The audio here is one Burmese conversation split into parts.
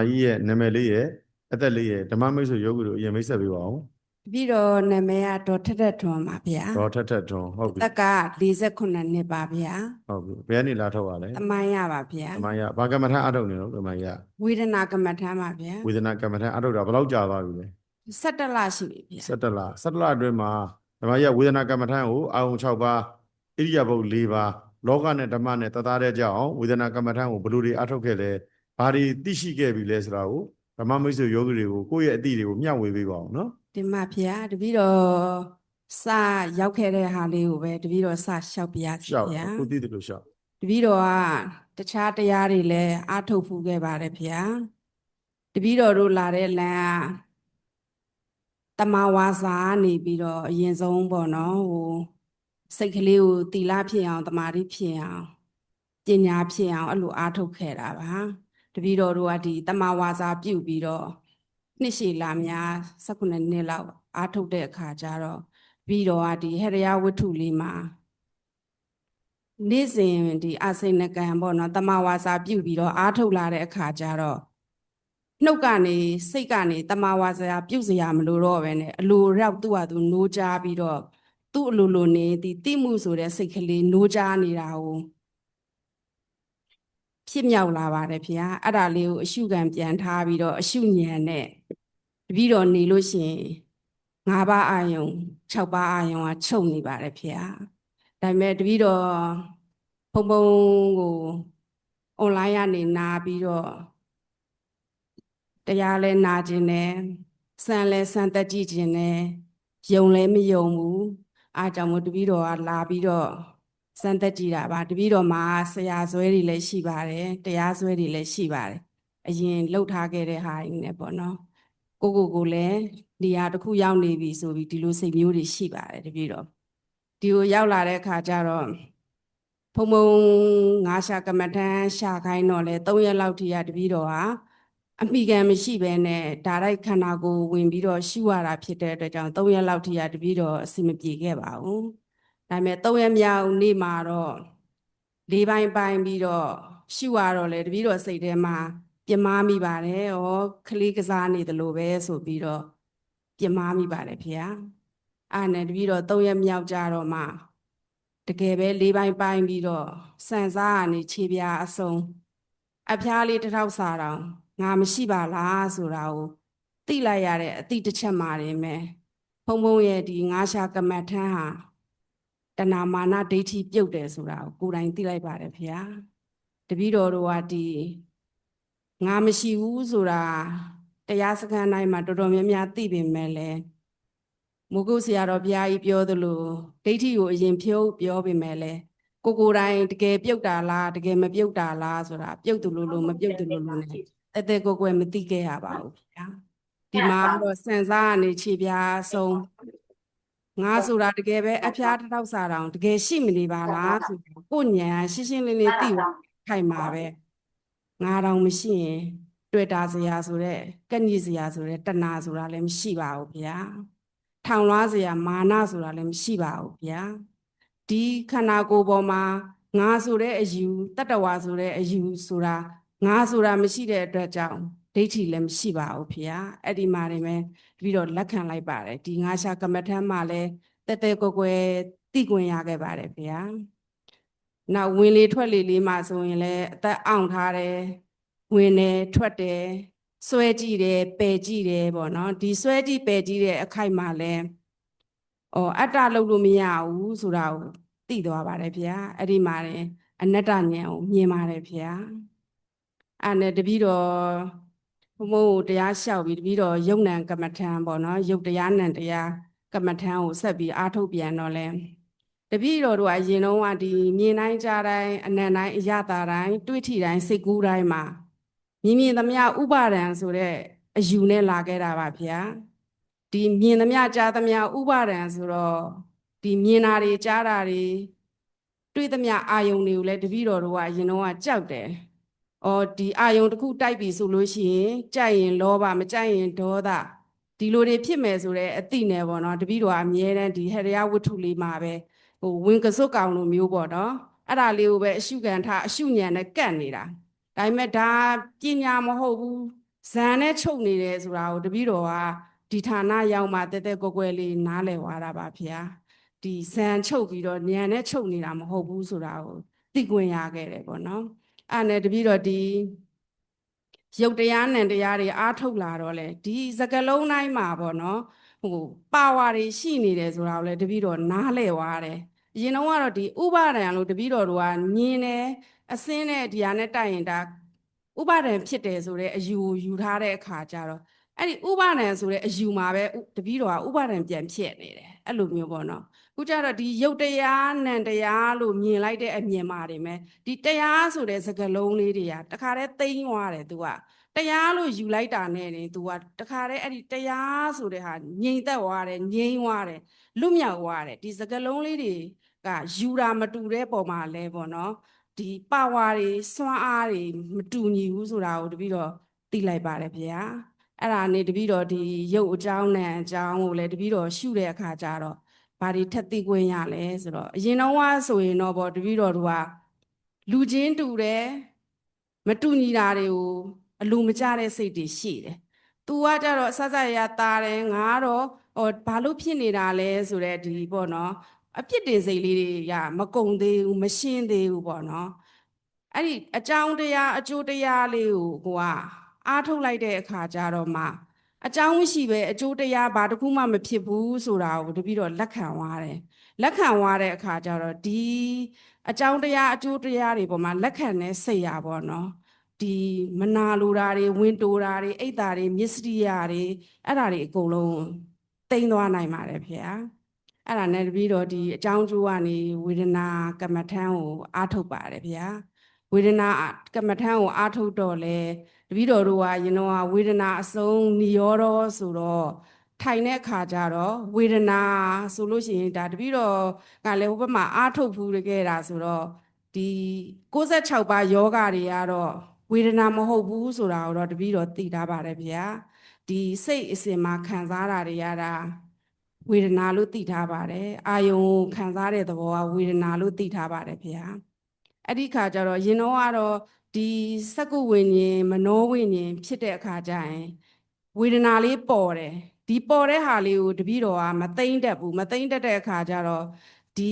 အကြီးရဲ့နာမည်လေးရဲ့အသက်လေးရဲ့ဓမ္မမိတ်ဆွေယောဂီတို့အရင်မိတ်ဆက်ပေးပါဦးတပည့်တော်နာမည်ကဒေါ်ထက်ထက်ထွန်းပါဗျာဒေါ်ထက်ထက်ထွန်းဟုတ်ပြီတက်က48နှစ်ပါဗျာဟုတ်ပြီဘယ်ကနေလာထုတ်ပါလဲတမိုင်းရပါဗျာဓမ္မယဘာကမ္မထအထုတ်နေလို့ဓမ္မယဝေဒနာကမ္မထမ်းပါဗျာဝေဒနာကမ္မထအထုတ်တာဘယ်လောက်ကြာသွားပြီလဲ17လရှိပြီဗျာ17လ17လအတွင်းမှာဓမ္မယဝေဒနာကမ္မထကိုအာုံ6ပါးဣရိယာပုတ်4ပါးလောကနဲ့ဓမ္မနဲ့တသားတဲ့ကြောင့်ဝေဒနာကမ္မထကိုဘယ်လိုတွေအထုတ်ခဲ့လဲ ဘာတွေသိရှိခဲ့ပြီလဲဆိုတာကိုဓမ္မမိတ်ဆွေယောဂီတွေကိုကိုယ့်ရဲ့အတိတွေကိုမျှဝေပေးပါအောင်နော်ဒီမှာဗျာတပည့်တော်စရောက်ခဲ့တဲ့ဟာလေးကိုပဲတပည့်တော်စလျှောက်ပြရစီရှောက်ဗျာကိုသိတယ်လို့ရှောက်တပည့်တော်ကတခြားတရားတွေလည်းအားထုတ်ဖူးခဲ့ပါတယ်ဗျာတပည့်တော်တို့လာတဲ့လမ်းကတမဝါစာနေပြီးတော့အရင်ဆုံးပေါ့နော်ဟိုစိတ်ကလေးကိုတီလာဖြစ်အောင်တမာတိဖြစ်အောင်ပညာဖြစ်အောင်အဲ့လိုအားထုတ်ခဲ့တာပါ တပည့်တော်တို့ကဒီတမဝါစာပြုတ်ပြီးတော့နှစ်ရှည်လာများ19နှစ်လောက်အားထုတ်တဲ့အခါကျတော့ပြီးတော့ကဒီဟရယဝတ္ထုလေးမှာနေ့စဉ်ဒီအစိဏကံပေါ့နော်တမဝါစာပြုတ်ပြီးတော့အားထုတ်လာတဲ့အခါကျတော့နှုတ်ကနေစိတ်ကနေတမဝါစာပြုတ်စရာမလိုတော့ပဲနဲ့အလိုရောက်သူ့ဟာသူနိုးကြပြီးတော့သူ့အလိုလိုနေဒီတိမှုဆိုတဲ့စိတ်ကလေးနိုးကြနေတာကို ဖြစ်မြောက်လာပါတယ်ဖေ။အဲ့ဒါလေးကိုအရှုခံပြန်ထားပြီးတော့အရှုဉဏ်နဲ့တပြီးတော့နေလို့ရှိရင်၅ပါးအာယုံ၆ပါးအာယုံကချုပ်နေပါတယ်ဖေ။ဒါပေမဲ့တပည့်တော်ဖုံဖုံကိုအွန်လိုင်းကနေနာပြီးတော့တရားလဲနာခြင်းနဲ့စံလဲစံတက်ကြည့်ခြင်းနဲ့ယုံလဲမယုံဘူးအားကြောင့်မို့တပည့်တော်ကလာပြီးတော့ စံတက်ကြည့်တာပါတပည့်တော်မှာဆရာဆွဲတွေလည်းရှိပါတယ်တရားဆွဲတွေလည်းရှိပါတယ်အရင်လှုပ်ထားခဲ့တဲ့ဟာတွေနဲ့ပေါ့နော်ကိုကိုကိုလည်းနေရာတစ်ခုရောက်နေပြီဆိုပြီးဒီလိုစိတ်မျိုးတွေရှိပါတယ်တပည့်တော်ဒီကိုရောက်လာတဲ့အခါကျတော့ဖုံဖုံငါးရှာကမ္မထမ်းရှာခိုင်းတော့လေ၃ရက်လောက်ထိရတပည့်တော်ဟာအမိခံမရှိဘဲနဲ့ဒါရိုက်ခန္ဓာကိုယ်ဝင်ပြီးတော့ရှုရတာဖြစ်တဲ့အတွက်ကြောင့်၃ရက်လောက်ထိရတပည့်တော်အဆင်မပြေခဲ့ပါဘူး။ ဒါပေမဲ့၃ရက်မြောက်နေ့မှာတော့လေးပိုင်းပိုင်းပြီးတော့ရှုရတော့လေတပည့်တော်စိတ်ထဲမှာပြင်းမာမိပါတယ်။ဩခလေးကစားနေတယ်လို့ပဲဆိုပြီးတော့ပြင်းမာမိပါတယ်ဖေ။အာနဲ့တပြီးတော့၃ရက်မြောက်ကြတော့မှတကယ်ပဲလေးပိုင်းပိုင်းပြီးတော့စံစားကနေခြေပြားအစုံအဖျားလေးတစ်ထောက်စာတောင်ငါမရှိပါလားဆိုတာကိုသိလိုက်ရတဲ့အတိတစ်ချက်မှာနေမယ်ဖုံဖုံရဲ့ဒီငါးရှာကမတ်ထန်းဟာ တဏမာနဒိဋ္ဌိပြုတ်တယ်ဆိုတာကိုကိုယ်တိုင်သိလိုက်ပါတယ်ဖေဟာတပည့်တော်တို့ကဒီငါမရှိဘူးဆိုတာတရားစခန်းတိုင်းမှာတော်တော်များများသိပေမဲ့လည်းမုဂုတ်ဆရာတော်ဘုရားကြီးပြောသလိုဒိဋ္ဌိကိုအရင်ဖြုတ်ပြောပေမဲ့လဲကိုကိုယ်တိုင်တကယ်ပြုတ်တာလားတကယ်မပြုတ်တာလားဆိုတာပြုတ်သူလို့လို့မပြုတ်သူလို့လို့ ਨੇ တဲတဲကိုယ်ကိုယ်မသိခဲ့ရပါဘူးဗျာဒီမှာတော့စံစားကနေခြေပြားဆုံး ငါဆိုတာတကယ်ပဲအဖျားတစ်ထောက်စာတောင်တကယ်ရှိမနေပါလားဆိုကိုညံရှင်းရှင်းလင်းလင်းသိခိုင်ပါပဲငါတောင်မရှိရင်တွေ့တာစရာဆိုတဲ့ကညစ်စရာဆိုတဲ့တဏှာဆိုတာလည်းမရှိပါဘူးဗျာထောင်လွှားစရာမာနဆိုတာလည်းမရှိပါဘူးဗျာဒီခန္ဓာကိုယ်ပေါ်မှာငါဆိုတဲ့အယူတတ္တဝါဆိုတဲ့အယူဆိုတာငါဆိုတာမရှိတဲ့အတွက်ကြောင့် ဒိဋ္ဌိလည်းမရှိပါဘူးဗျာအဲ့ဒီမှာနေမယ်ပြီးတော့လက်ခံလိုက်ပါတယ်ဒီငါရှာကမ္မထမ်းမှာလည်းတက်တက်ကွယ်ကွယ်သိခွင့်ရခဲ့ပါတယ်ဗျာနောက်ဝင်လေထွက်လေလေးမှာဆိုရင်လည်းအသက်အောင်ထားတယ်ဝင်တယ်ထွက်တယ်ဆွဲကြည့်တယ်ပယ်ကြည့်တယ်ပေါ့နော်ဒီဆွဲကြည့်ပယ်ကြည့်တဲ့အခိုက်မှာလဲဩအတ္တလုပ်လို့မရဘူးဆိုတာကိုသိသွားပါတယ်ဗျာအဲ့ဒီမှာလည်းအနတ္တဉာဏ်ကိုမြင်ပါတယ်ဗျာအဲ့နဲ့တပည့်တော် ဘုမို့တရားလျှောက်ပြီးတပည့်တော်ယုံ nant ကမ္မထံပေါ့နော်ယုတ်တရားနံတရားကမ္မထံကိုဆက်ပြီးအားထုတ်ပြန်တော့လဲတပည့်တော်တို့ကအရင်တော့ကဒီမြင်တိုင်းကြားတိုင်းအနံ့တိုင်းအရတာတိုင်းတွေးထီတိုင်းစိတ်ကူးတိုင်းမှာမြင်မြင်သမျှဥပါဒံဆိုတဲ့အယူနဲ့လာခဲ့တာပါဗျာဒီမြင်သမျှကြားသမျှဥပါဒံဆိုတော့ဒီမြင်တာတွေကြားတာတွေတွေ့သမျှအာယုံတွေကိုလည်းတပည့်တော်တို့ကအရင်တော့ကကြောက်တယ်။ အော်ဒီအာယုံတစ်ခုတိုက်ပြီဆိုလို့ရှိရင်ကြိုက်ရင်လောဘမကြိုက်ရင်ဒေါသဒီလိုတွေဖြစ်မယ်ဆိုတဲ့အသိနဲ့ပေါ့နော်တပည့်တော်ကအမြဲတမ်းဒီဟရိယဝတ္ထုလေးမှာပဲဟိုဝင်ကစွတ်ကောင်လိုမျိုးပေါ့နော်အဲ့ဒါလေးကိုပဲအရှုခံထားအရှုညံနဲ့ကတ်နေတာဒါပေမဲ့ဒါပညာမဟုတ်ဘူးဇန်နဲ့ချုပ်နေတယ်ဆိုတာကိုတပည့်တော်ကဒီဌာနရောက်မှတက်တက်ကွက်ကွက်လေးနားလည်သွားတာပါဗျာဒီဇန်ချုပ်ပြီးတော့ညံနဲ့ချုပ်နေတာမဟုတ်ဘူးဆိုတာကိုသိခွင့်ရခဲ့တယ်ပေါ့နော် အဲ့နဲ့တပည့်တော်ဒီရုပ်တရားနံတရားတွေအားထုတ်လာတော့လေဒီစကလုံးတိုင်းမှာပေါ့နော်ဟိုပါဝါတွေရှိနေတယ်ဆိုတာကိုလည်းတပည့်တော်နားလည်သွားတယ်အရင်တော့ကတော့ဒီဥပါဒံလို့တပည့်တော်တို့ကမြင်တယ်အစင်းနဲ့ဒီဟာနဲ့တိုက်ရင်ဒါဥပါဒံဖြစ်တယ်ဆိုတဲ့အယူကိုယူထားတဲ့အခါကျတော့အဲ့ဒီဥပါဒံဆိုတဲ့အယူမှာပဲဥတပည့်တော်ကဥပါဒံပြန်ဖြစ်နေတယ်အဲ့လိုမျိုးပေါ့နော် ခုကျတော့ဒီယုတ်တရားနံတရားလို့မြင်လိုက်တဲ့အမြင်မှာတွေမဲ့ဒီတရားဆိုတဲ့စကားလုံးလေးတွေကတခါတည်းသိမ့်သွားတယ် तू ကတရားလို့ယူလိုက်တာနဲ့နေ तू ကတခါတည်းအဲ့ဒီတရားဆိုတဲ့ဟာငြိမ်သက်သွားတယ်ငြိမ်သွားတယ်လွတ်မြောက်သွားတယ်ဒီစကားလုံးလေးတွေကယူတာမတူတဲ့ပုံမှာလဲပေါ့နော်ဒီပါဝါတွေစွမ်းအားတွေမတူညီဘူးဆိုတာကိုတပည့်တော်သိလိုက်ပါတယ်ဗျာအဲ့ဒါနဲ့တပည့်တော်ဒီရုပ်အကြောင်းနဲ့အကြောင်းကိုလည်းတပည့်တော်ရှုတဲ့အခါကျတော့ ဘာတွေထက်သိခွင့်ရလဲဆိုတော့အရင်တော့ကဆိုရင်တော့ဗောတပည့်တော်တို့ကလူချင်းတူတယ်မတူညီတာတွေကိုအလိုမကျတဲ့စိတ်တွေရှိတယ်။ तू ကကြတော့ဆက်ဆက်ရတာတယ်ငါကတော့ဟောဘာလို့ဖြစ်နေတာလဲဆိုတော့ဒီပေါ့နော်အပြစ်တင်စိတ်လေးတွေကမကုံသေးဘူးမရှင်းသေးဘူးပေါ့နော်အဲ့ဒီအကြောင်းတရားအကျိုးတရားလေးကိုကိုကအားထုတ်လိုက်တဲ့အခါကျတော့မှ အကြောင်းမရှိပဲအကျိုးတရားဘာတစ်ခုမှမဖြစ်ဘူးဆိုတာကိုတပည့်တော့လက်ခံသွားတယ်လက်ခံသွားတဲ့အခါကျတော့ဒီအကြောင်းတရားအကျိုးတရားတွေပေါ်မှာလက်ခံတဲ့စိတ်ရပေါ့နော်ဒီမနာလိုတာတွေဝင်တိုတာတွေအိတ်တာတွေမစ္စရိယာတွေအဲ့ဒါတွေအကုန်လုံးတိမ့်သွားနိုင်ပါတယ်ဖေဟာအဲ့ဒါနဲ့တပြီးတော့ဒီအကြောင်းကျိုးကနေဝေဒနာကမ္မထမ်းကိုအားထုတ်ပါတယ်ဗျာ ဝေဒနာကမ္မထမ်းကိုအားထုတ်တော့လေတပြီးတော်တို့ကရင်တော့ဝေဒနာအစုံနိရောဓဆိုတော့ထိုင်တဲ့အခါကျတော့ဝေဒနာဆိုလို့ရှိရင်ဒါတပြီးတော့ကလည်းဟိုဘက်မှာအားထုတ်ဘူးတကယ်တာဆိုတော့ဒီ66ပါးယောဂတွေကတော့ဝေဒနာမဟုတ်ဘူးဆိုတာကိုတော့တပြီးတော့သိထားပါတယ်ဗျာဒီစိတ်အစဉ်မှာခံစားတာတွေရတာဝေဒနာလို့သိထားပါတယ်အာယုံကိုခံစားတဲ့သဘောကဝေဒနာလို့သိထားပါတယ်ဖေဟာ အဲ့ဒီခါကျတော့ရင်တော့ကတော့ဒီစက္ကုဝိညာဉ်မနောဝိညာဉ်ဖြစ်တဲ့အခါကျရင်ဝေဒနာလေးပေါ်တယ်ဒီပေါ်တဲ့ဟာလေးကိုတပည့်တော်ကမသိမ့်တတ်ဘူးမသိမ့်တတ်တဲ့အခါကျတော့ဒီ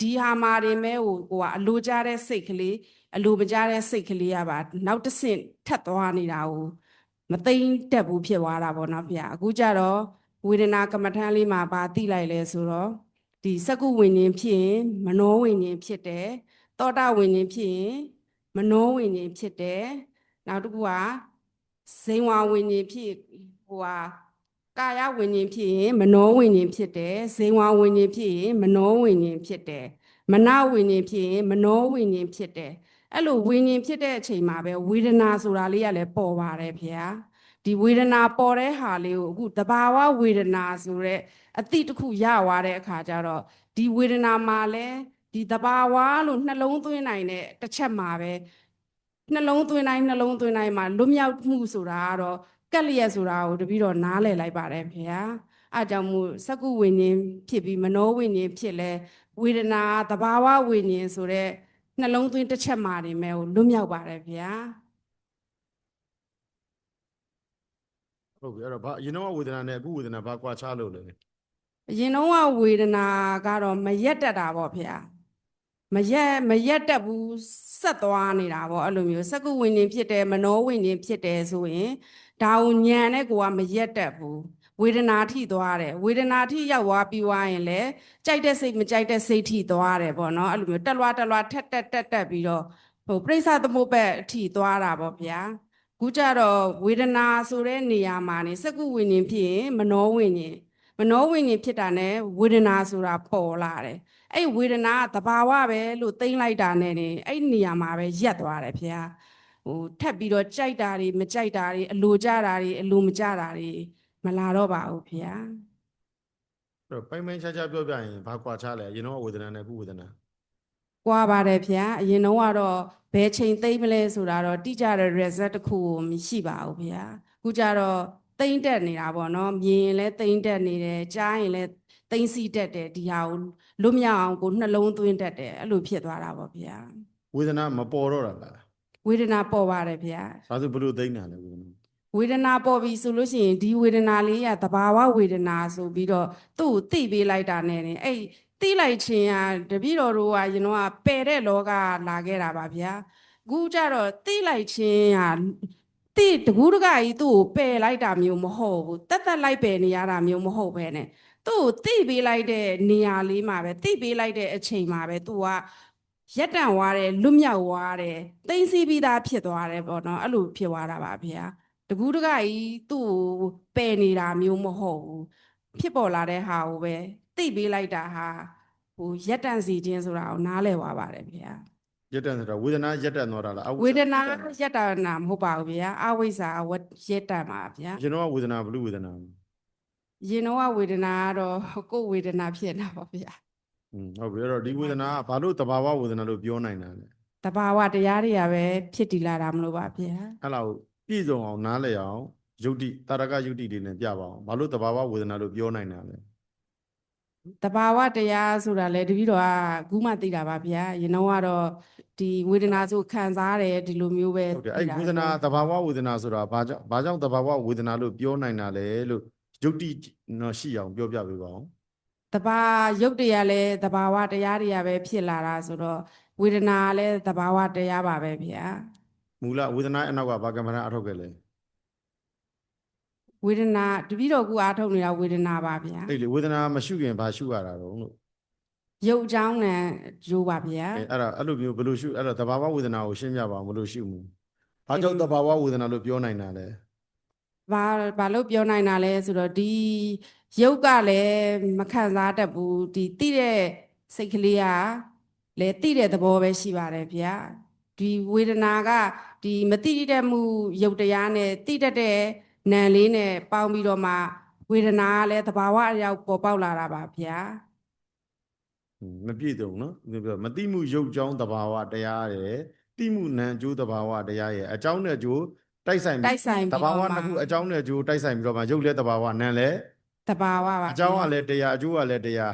ဒီဟာမာတွေမဲဟိုကိုကအလိုကြတဲ့စိတ်ကလေးအလိုမကြတဲ့စိတ်ကလေးကပါနောက်တစ်ဆင့်ထပ်သွားနေတာကိုမသိမ့်တက်ဘူးဖြစ်သွားတာပေါ့နော်ဗျာအခုကျတော့ဝေဒနာကမ္မထမ်းလေးမှာပါသိလိုက်လဲဆိုတော့ဒီစက္ကုဝိညာဉ်ဖြစ်ရင်မနောဝိညာဉ်ဖြစ်တယ် သောတာဝိညာဉ်ဖြစ်ရင်မနောဝိညာဉ်ဖြစ်တယ်နောက်တစ်ခုကဇိန်ဝဝိညာဉ်ဖြစ်ဟိုဟာကာယဝိညာဉ်ဖြစ်ရင်မနောဝိညာဉ်ဖြစ်တယ်ဇိန်ဝဝိညာဉ်ဖြစ်ရင်မနောဝိညာဉ်ဖြစ်တယ်မနဝိညာဉ်ဖြစ်ရင်မနောဝိညာဉ်ဖြစ်တယ်အဲ့လိုဝိညာဉ်ဖြစ်တဲ့အချိန်မှာပဲဝေဒနာဆိုတာလေးကလည်းပေါ်ပါတယ်ဖေဟာဒီဝေဒနာပေါ်တဲ့ဟာလေးကိုအခုတဘာဝဝေဒနာဆိုရက်အတိတစ်ခုရသွားတဲ့အခါကျတော့ဒီဝေဒနာမှာလဲ ဒီတဘာဝလို့နှလုံးသွင်းနိုင်တဲ့တစ်ချက်မှာပဲနှလုံးသွင်းတိုင်းနှလုံးသွင်းတိုင်းမှာလွတ်မြောက်မှုဆိုတာကတော့ကက်လျက်ဆိုတာကိုတပည့်တော်နားလည်လိုက်ပါတယ်ဖေဟာအားကြောင့်မို့စက္ကုဝိညာဉ်ဖြစ်ပြီးမနောဝိညာဉ်ဖြစ်လဲဝေဒနာတဘာဝဝိညာဉ်ဆိုတဲ့နှလုံးသွင်းတစ်ချက်မှာနေမဲ့ကိုလွတ်မြောက်ပါတယ်ဖေဟာဟုတ်ပြီအဲ့တော့ဘာအရင်တော့ဝေဒနာနဲ့အခုဝေဒနာဘာကွာခြားလို့လဲအရင်တော့ကဝေဒနာကတော့မရက်တက်တာပေါ့ဖေ။ မရက်မရက်တက်ဘူးဆက်သွားနေတာပေါ့အဲ့လိုမျိုးစက္ကုဝိညာဉ်ဖြစ်တယ်မနောဝိညာဉ်ဖြစ်တယ်ဆိုရင်ဒါကိုညံတဲ့ကိုကမရက်တက်ဘူးဝေဒနာထိသွားတယ်ဝေဒနာထိရောက်သွားပြီးွားရင်လည်းကြိုက်တဲ့စိတ်မကြိုက်တဲ့စိတ်ထိသွားတယ်ပေါ့နော်အဲ့လိုမျိုးတက်လွားတက်လွားထက်တက်တက်တက်ပြီးတော့ဟိုပြိဿသမုပ္ပတ်အထိသွားတာပေါ့ဗျာခုကြတော့ဝေဒနာဆိုတဲ့နေရာမှာနေစက္ကုဝိညာဉ်ဖြစ်ရင်မနောဝိညာဉ် မနောဝိညာဉ်ဖြစ်တာ ਨੇ ဝေဒနာဆိုတာပေါ်လာတယ်အဲ့ဝေဒနာကတဘာဝပဲလို့သိမ့်လိုက်တာ ਨੇ နေအဲ့နေရာမှာပဲရက်သွားတယ်ဖေဟိုထပ်ပြီးတော့ကြိုက်တာတွေမကြိုက်တာတွေအလိုကြတာတွေအလိုမကြတာတွေမလာတော့ပါဘူးဖေအဲ့တော့ပိုင်ပိုင်ခြားခြားပြောပြရင်ဘာကွာခြားလဲအရင်တော့ဝေဒနာနဲ့အခုဝေဒနာကွာပါတယ်ဖေအရင်တော့ကတော့ဘယ်ချိန်သိမ့်မလဲဆိုတာတော့တိကျတဲ့ result တစ်ခုကိုမရှိပါဘူးဖေအခုကျတော့ သိမ့်တက်နေတာပေါ့နော်မြင်ရင်လည်းသိမ့်တက်နေတယ်ကြားရင်လည်းသိမ့်စီတက်တယ်ဒီဟာကိုလွတ်မြောက်အောင်ကိုနှလုံးသွင်းတက်တယ်အဲ့လိုဖြစ်သွားတာပေါ့ဖေဝေဒနာမပေါ်တော့တာလားဝေဒနာပေါ်ပါတယ်ဗျာဒါဆိုဘယ်လိုသိမ့်တာလဲဝေဒနာဝေဒနာပေါ်ပြီဆိုလို့ရှိရင်ဒီဝေဒနာလေးကသဘာဝဝေဒနာဆိုပြီးတော့သူ့ကိုသိပေးလိုက်တာနဲ့နေအဲ့သိလိုက်ခြင်းကတပည့်တော်တို့ကရင်တော့ပယ်တဲ့လောကလာခဲ့တာပါဗျာအခုကျတော့သိလိုက်ခြင်းက သိတကူးတကကြီးသူ့ကိုပယ်လိုက်တာမျိုးမဟုတ်ဘူးတက်တက်လိုက်ပယ်နေရတာမျိုးမဟုတ်ပဲနဲ့သူ့ကိုသိပေးလိုက်တဲ့နေရာလေးမှာပဲသိပေးလိုက်တဲ့အချိန်မှာပဲသူကရက်တန့်သွားတယ်လွတ်မြောက်သွားတယ်သိမ့်စီပြီးသားဖြစ်သွားတယ်ပေါ့နော်အဲ့လိုဖြစ်သွားတာပါဗျာတကူးတကကြီးသူ့ကိုပယ်နေတာမျိုးမဟုတ်ဘူးဖြစ်ပေါ်လာတဲ့ဟာကိုပဲသိပေးလိုက်တာဟာဟိုရက်တန့်စီခြင်းဆိုတာကိုနားလည်သွားပါတယ်ဗျာ ရက်တန်ဆိုတာဝေဒနာရက်တန်သွားတာလားအဝေဒနာရက်တနာမဟုတ်ပါဘူးဗျာအဝိဇ္ဇာအဝတ်ရက်တန့်ပါဗျာကျွန်တော်ကဝေဒနာဘလူဝေဒနာရင်တော့ဝေဒနာကတော့ကိုယ်ဝေဒနာဖြစ်နေတာပါဗျာอืมဟုတ်ပြီအဲ့တော့ဒီဝေဒနာကဘာလို့တဘာဝဝေဒနာလို့ပြောနိုင်တာလဲတဘာဝတရားတွေကပဲဖြစ်တည်လာတာမလို့ပါဗျာအဲ့လောက်ပြည့်စုံအောင်နားလည်အောင်ယုတ်တိတာရကယုတ်တိတွေနဲ့ပြပါအောင်ဘာလို့တဘာဝဝေဒနာလို့ပြောနိုင်တာလဲ တဘာဝတရားဆိုတာလေတပည့်တော်ကအခုမှသိတာပါဗျာရင်တော့ကတော့ဒီဝေဒနာဆိုခံစားရတယ်ဒီလိုမျိုးပဲဟုတ်တယ်အဲ့သိတာဝေဒနာတဘာဝဝေဒနာဆိုတာဘာကြောင့်ဘာကြောင့်တဘာဝဝေဒနာလို့ပြောနိုင်တာလဲလို့ယုတ်တိနော်ရှိအောင်ပြောပြပေးပါအောင်တဘာရုပ်တရားလဲတဘာဝတရားတွေကပဲဖြစ်လာတာဆိုတော့ဝေဒနာလဲတဘာဝတရားပါပဲဗျာမူလဝေဒနာအနောက်ကဘာကမ္မဋ္ဌာန်းအထောက်ခဲ့လဲ ဝေဒနာတပည့်တော်ကူအားထုတ်နေတာဝေဒနာပါဗျာအဲ့လေဝေဒနာမရှိခင်ဘာရှုရတာတော့လို့ရုပ်အကြောင်းနဲ့ဂျိုးပါဗျာအဲ့အဲ့ဒါအဲ့လိုမျိုးဘယ်လိုရှုအဲ့တော့တဘာဝဝေဒနာကိုရှင်းပြပါအောင်ဘယ်လိုရှုမှုဘာကြောင့်တဘာဝဝေဒနာလို့ပြောနိုင်တာလဲဘာဘာလို့ပြောနိုင်တာလဲဆိုတော့ဒီရုပ်ကလည်းမခံစားတတ်ဘူးဒီတိတဲ့စိတ်ကလေးကလည်းတိတဲ့သဘောပဲရှိပါတယ်ဗျာဒီဝေဒနာကဒီမတိတတ်မှုရုပ်တရားနဲ့တိတတ်တဲ့ နာမ်လေးနဲ့ပေါင်းပြီးတော့မှဝေဒနာကလည်းသဘာဝအလျောက်ပေါ်ပေါက်လာတာပါဗျာဟွန်းမပြည့်စုံနော်ဒီပြောမတိမှုရုပ်ကြောင်းတဘာဝတရားရယ်တိမှုနံအကျိုးတဘာဝတရားရယ်အကြောင်းနဲ့အကျိုးတိုက်ဆိုင်ပြီးတိုက်ဆိုင်တပြီးဘာတော့ဝမှနှစ်ခုအကြောင်းနဲ့အကျိုးတိုက်ဆိုင်ပြီးတော့မှရုပ်လည်းတဘာဝနံလည်းသဘာဝပါအကြောင်းကဗျာလည်းတရားအကျိုးကလည်းတရား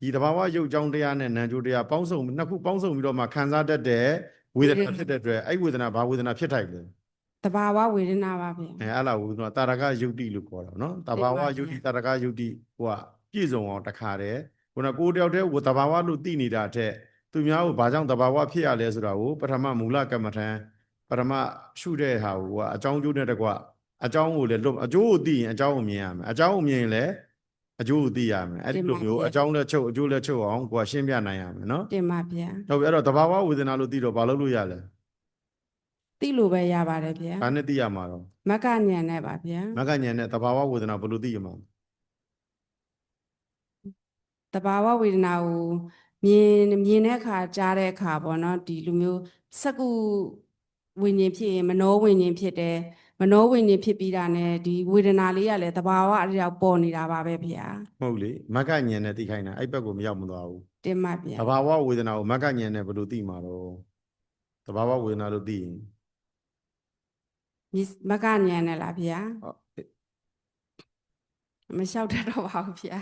ဒီတဘာဝရုပ်ကြောင်းတရားနဲ့နံအကျိုးတရားပေါင်းစုံနှစ်ခုပေါင်းစုံပြီးတော့မှခံစားတတ်တဲ့ဝေဒနာဖြစ်တဲ့အတွက်အဲ့ဝေဒနာဘာဝေဒနာဖြစ်ထိုက်လဲ သဘာဝဝေဒနာပါဗျာအဲအဲ့လာဝေဒနာတာရကယုတ်တိလို့ခေါ်တာနော်တဘာဝယုတ်တိတာရကယုတ်တိဟိုကပြည့်စုံအောင်တခါတည်းခုနကကိုယ်တယောက်တည်းဟိုတဘာဝလို့သိနေတာအထက်သူများကိုဘာကြောင့်တဘာဝဖြစ်ရလဲဆိုတာကိုပထမမူလကမ္မထံပထမရှုတဲ့ဟာကိုကအကြောင်းကျိုးနဲ့တကွအကြောင်းကိုလည်းလွတ်အကျိုးကိုသိရင်အကြောင်းကိုမြင်ရမယ်အကြောင်းကိုမြင်ရင်လည်းအကျိုးကိုသိရမယ်အဲ့ဒီလိုမျိုးအကြောင်းလည်းချုပ်အကျိုးလည်းချုပ်အောင်ကိုကရှင်းပြနိုင်ရမယ်နော်တင်ပါဗျာဟုတ်ပြီအဲ့တော့တဘာဝဝေဒနာလို့သိတော့ဘာလုပ်လို့ရလဲ သိလို့ပဲရပါတယ်ဗျာဒါနဲ့သိရမှာတော့မက္ကညံနဲ့ပါဗျာမဂ္ဂဉာဏ်နဲ့တဘာဝဝေဒနာဘယ်လိုသိရမှာလဲတဘာဝဝေဒနာကိုမြင်မြင်တဲ့အခါကြားတဲ့အခါပေါ့နော်ဒီလိုမျိုးစက္ကုဝိညာဉ်ဖြစ်ရင်မနောဝိညာဉ်ဖြစ်တယ်မနောဝိညာဉ်ဖြစ်ပြီးတာနဲ့ဒီဝေဒနာလေးကလည်းတဘာဝအလျောက်ပေါ်နေတာပါပဲဗျာမဟုတ်လေမဂ္ဂဉာဏ်နဲ့သိခိုင်းတာအဲ့ဘက်ကိုမရောက်မသွားဘူးတင်ပါဗျာတဘာဝဝေဒနာကိုမဂ္ဂဉာဏ်နဲ့ဘယ်လိုသိမှာတော့တဘာဝဝေဒနာလို့သိရင် မြစ်မက္ကညံနဲ့လားဗျာဟုတ်မလျှောက်တတ်တော့ပါဘူးဗျာ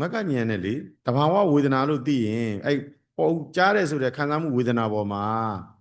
မဂ္ဂဉာဏ်နဲ့လေတဘာဝဝေဒနာလို့သိရင်အဲ့ပုံကြားတယ်ဆိုတဲ့ခံစားမှုဝေဒနာပေါ်မှာ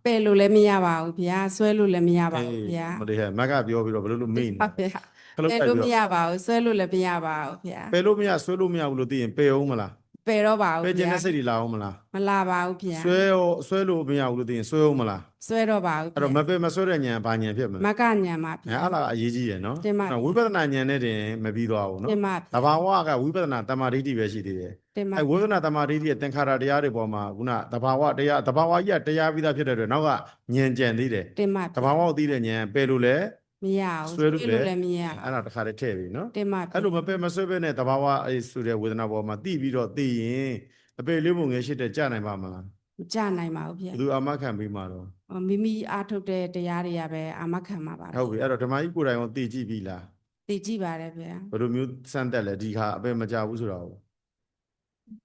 ပယ်လို့လည်းမရပါဘူးဗျာဆွဲလို့လည်းမရပါဘူးဗျာမလေးဟဲ့မဂ္ဂပြောပြီးတော့ဘယ်လိုလုပ်မေ့နေဟုတ်ဗျာခလုတ်ပယ်တိုက်လို့မပြီးရတော့ပါဘူးဆွဲလို့လည်းမရပါဘူးဗျာပယ်လို့မရဆွဲလို့မရဘူးလို့သိရင်ပယ်အောင်မလား ပယ်တော့ပါပယ်ဘူးခြင်းဗျာတဲ့စိတ်တွေလာအောင်မလားမလာပါဘူးဗျာဆွဲရောဆွဲလို့မရဘူးလို့သိရင်ဆွဲအောင်မလားဆွဲတော့ပါဘူးအဲ့တော့မပယ်မဆွဲတဲ့ဉာဏ်ဘာဉာဏ်ဖြစ်မလဲမက္ကညံပါအဲဗျာအဲ့ဒါအရေးကြီးရယ်နော်တင်ပါအဲ့ဝိပဿနာဉာဏ်နဲ့တင်မပြီးသွားဘူးနော်တင်ပါတဘာဝကဝိပဿနာတမာဒိဋ္ဌိပဲရှိသေးတယ်တင်ပါအဲဝိပဿနာတမာဒိဋ္ဌိရဲ့သင်္ခါရတရားတွေပေါ်မှာခုနတဘာဝတရားတဘာဝကြီးကတရားပြီးသားဖြစ်တဲ့အတွက်နောက်ကဉာဏ်ကြံသေးတယ်တင်ပါတဘာဝကိုသိတဲ့ဉာဏ်ပယ်လို့လဲ မရဘူးဆွဲလို့လည်းလည်းမရအဲ့ဒါတစ်ခါတည်းထည့်ပြီနော်တင်ပါအဲ့လိုမပယ်မဆွဲပဲနဲ့တဘာဝအဲဆိုတဲ့ဝေဒနာပေါ်မှာသိပြီးတော့သိရင်အပေလေးပုံငယ်ရှိတဲ့ကြနိုင်ပါမလားမကြနိုင်ပါဘူးဗျာဘယ်သူအာမခံပြီးမှာတော့ဟောမိမိအားထုတ်တဲ့တရားတွေကပဲအာမခံမှာပါဟုတ်ပြီအဲ့တော့ဓမ္မကြီးကိုယ်တိုင်ကိုသိကြည့်ပြီလားသိကြည့်ပါတယ်ဗျာဘယ်လိုမျိုးစမ်းတက်လဲဒီခါအပေမကြဘူးဆိုတော့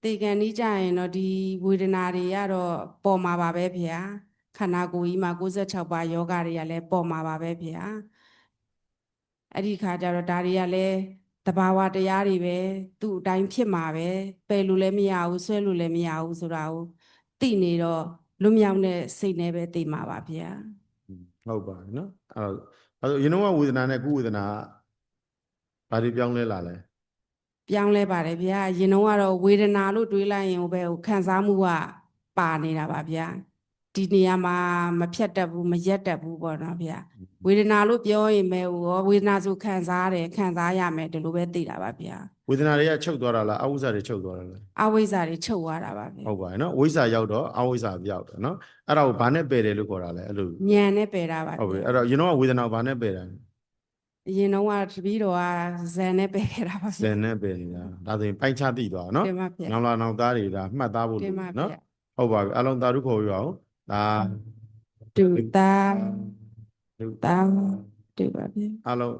တေကန်ကြီးကြရင်တော့ဒီဝေဒနာတွေကတော့ပေါ်မှာပါပဲဗျာခန္ဓာကိုယ်ကြီးမှာ96ပါးယောဂတွေကလည်းပေါ်မှာပါပဲဗျာ အဲ့ဒီခါကျတော့ဒါတွေကလည်းတဘာဝတရားတွေပဲသူ့အတိုင်းဖြစ်မှာပဲပယ်လို့လည်းမရဘူးဆွဲလို့လည်းမရဘူးဆိုတာကိုသိနေတော့လွတ်မြောက်တဲ့စိတ်နဲ့ပဲသိမှာပါဗျာဟုတ်ပါတယ်နော်အဲ့တော့အဲ့တော့ရင်တော့ဝေဒနာနဲ့ကုဝေဒနာကဘာတွေပြောင်းလဲလာလဲပြောင်းလဲပါတယ်ဗျာရင်တော့ကတော့ဝေဒနာလို့တွေးလိုက်ရင်ဟိုပဲဟိုခံစားမှုကပါနေတာပါဗျာ ဒီနေရာမှာမဖြတ်တတ်ဘူးမရက်တတ်ဘူးပေါ့နော်ဗျာဝေဒနာလို့ပြောရင်ပဲဟိုရောဝေဒနာဆိုခံစားရတယ်ခံစားရမယ်ဒီလိုပဲသိတာပါဗျာဝေဒနာတွေကချုပ်သွားတာလားအဝိဇ္ဇာတွေချုပ်သွားတာလားအဝိဇ္ဇာတွေချုပ်သွားတာပါဗျာဟုတ်ပါတယ်နော်ဝိဇ္ဇာရောက်တော့အဝိဇ္ဇာပြောက်တယ်နော်အဲ့ဒါကိုဘာနဲ့ပယ်တယ်လို့ခေါ်တာလဲအဲ့လိုဉာဏ်နဲ့ပယ်တာပါဟုတ်ပြီဗျာအဲ့တော့ရင်တော့ဝေဒနာကိုဘာနဲ့ပယ်တာလဲအရင်တော့ကတပီးတော်ကဇန်နဲ့ပယ်ခဲ့တာပါဇဗျာန်နဲ့ပယ်နေတာဒါဆိုရင်ပိုင်းခြားသိသွားတာနော်တင်ပါဗျာနောက်လာနောက်သားတွေဒါမှတ်သားဖို့တင်လို့ပါနော်ဗျာဟုတ်ပါပြီအလုံးသာဓုခေါ်ပြပါဦး ဒါတူတာဓုတာတူပါဗျာအလုံး